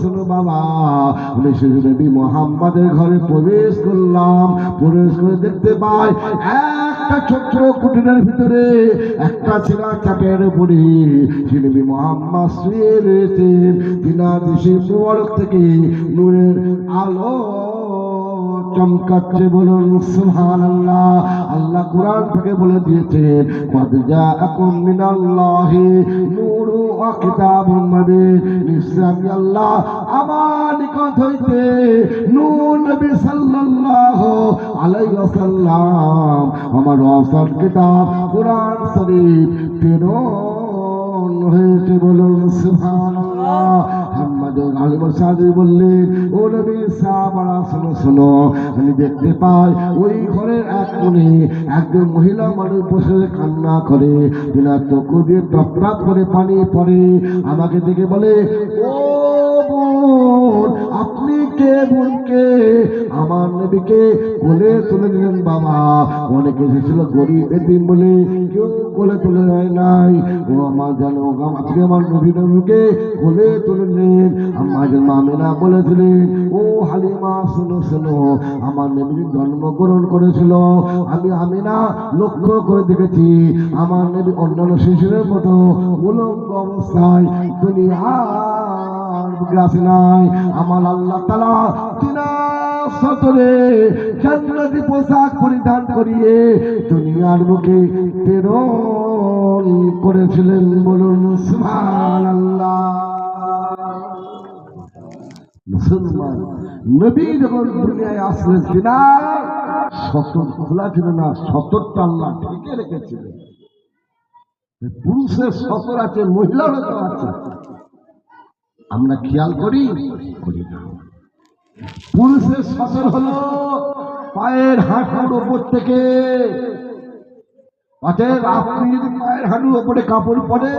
শোনো বাবা। আমি নবী মোহাম্মদের ঘরে প্রবেশ করলাম। প্রবেশ করে দেখতে পাই একটা ছোট্ট কুটিরের ভিতরে একটা ছেঁড়া চাপের উপরে শিলবি মোহাম্মদ শুয়ে রয়েছেন। দিনা দেশে মোবারক থেকে নূরের আলো চমকাচ্ছে বলুন সুহান আল্লাহ কোরআন থেকে বলে দিয়েছেন, কদ জাআকুম মিনাল্লাহি নূরু ওয়া কিতাবুম মুবিন নিশ্চয় আমি আল্লাহ আমার নিকট হইতে নূর নবী সাল্লাল্লাহু আলাইহি ওয়াসাল্লাম আমার রসল কিতাব কোরআন শরীফ প্রেরণ আমাকে দেখে বলে আপনি কে বোনকে? আমার নবীকে কোলে তুলে দিলেন বাবা। অনেকে এসেছিল গরিব এদিন বলে, কেউ কোলে তুলে নেয় নাই। ও আমার জানো আজকে আমার নবী নবীকে কোলে তুলে নেন আমার মামিনা বলেছিলেন ও হালিমা, শোনো শোনো, আমার নবী জন্মগ্রহণ করেছিল। আমি আমিনা লক্ষ্য করে দেখেছি, আমার নবী অন্যান্য শিশুদের মতো উলঙ্গ অবস্থায় বুকে আসে নাই। আমার আল্লাহ তালা পোশাক পরিধান করিয়ে দুনিয়ার মুখে প্রেরণ করেছিলেন বলুন মুসলমান। নবী যখন দুনিয়ায় আসলেন কিনা সতর খোলা ছিল না, সতরটা আল্লাহ ঢেকে রেখেছিলেন। পুরুষের সতর আছে, মহিলারও তো আছে। আমরা খেয়াল করি করি না। পুরুষের সতর হলো পায়ের হাঁটুর ওপর থেকে। অতএব আপনি যদি পায়ের হাঁটুর ওপরে কাপড় পরে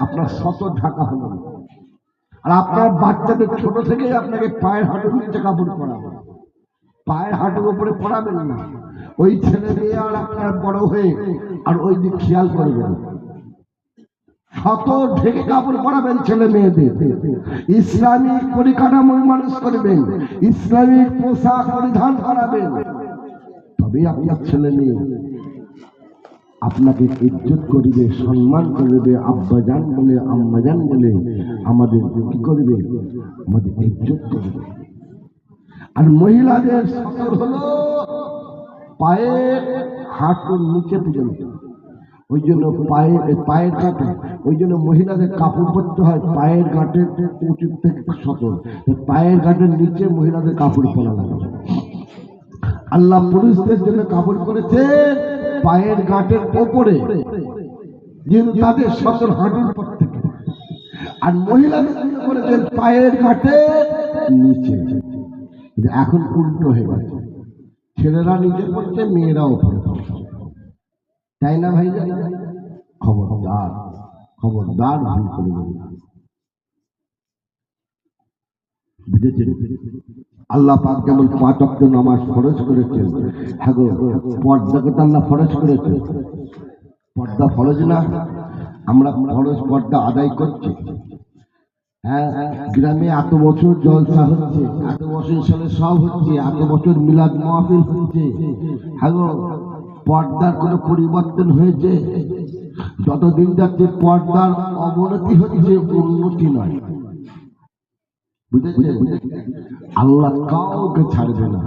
আপনার সতর ঢাকা হলো না। আর আপনার বাচ্চাদের ছোট থেকে আপনাকে পায়ের হাঁটুর নিচে কাপড় পরাবে পায়ের হাঁটুর উপরে পরাবেন না। ওই ছেলে মেয়ে আর আপনার বড় হয়ে আর ওই দিক খেয়াল করবেন শত ঢেকে কাপড় পরাবেন ছেলে মেয়েদের। ইসলামিক পরিকাঠামোর মানুষ করবেন। ইসলামিক পোশাক পরিধান করাবেন। তবে আপনার ছেলে মেয়ে আপনাকে ইজ্জত করবে, সম্মান করবে, আব্বাজান বলে, আম্মাজান বলে, আমাদের কি করবে? আমাদের ইজ্জত করবে। আর মহিলাদের সতর হলো পায়ের হাঁটুর নিচে পর্যন্ত। ওই জন্য পায়ে পায়ের কাটে, ওই জন্য মহিলাদের কাপড় পরতে হয় পায়ের গাঁটের উঁচু থেকে সতর। পায়ের গাঁটের নিচে মহিলাদের কাপড় পরা লাগে। আল্লাহ পুরুষদের জন্য কাপড় করেছে পায়ের গাঁটের ওপরে যেহেতু তাদের সতর হাঁটুর পর থেকে। আর মহিলাদের পায়ের গাঁটে নিচে। কিন্তু এখন উল্টো হয়ে গেছে। ছেলেরা নিচে পড়ছে মেয়েরা ওপরে তাই না ভাই খবরদার খবরদার ভুল করবেন না। বুঝেছেন আল্লাহ পাক যেমন পাঁচ অক্ট নামাজ ফরজ করেছেন হ্যাঁ পর্দাকে তো আল্লাহ ফরজ করেছে পর্দা ফরজ না, আমরা ফরজ পর্দা আদায় করছি। হ্যাঁ গ্রামে এত বছর জলসা হচ্ছে, এত বছর সালে সব হচ্ছে, এত বছর মিলাদ মাহফিল হচ্ছে। হ্যাঁ পর্দার কোনো পরিবর্তন হয়েছে? যতদিন যাচ্ছে পর্দার অবনতি হচ্ছে, উন্নতি নয়। আল্লাহ কাউকে ছাড়বে না।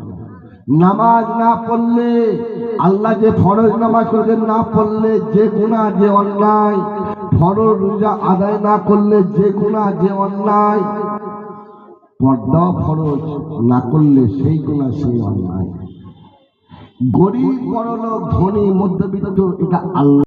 নামাজ না পড়লে, আল্লাহ যে ফরজ নামাজ করেছেন না পড়লে যে গুণা যে অন্যায়, ফরজ রোজা আদায় না করলে যে গুণা যে অন্যায় পর্দা ফরজ না করলে সেই গুণা সেই অন্যায়। গরিব বড় লোক ধনী, মধ্যবিত্ত, এটা আল্লাহ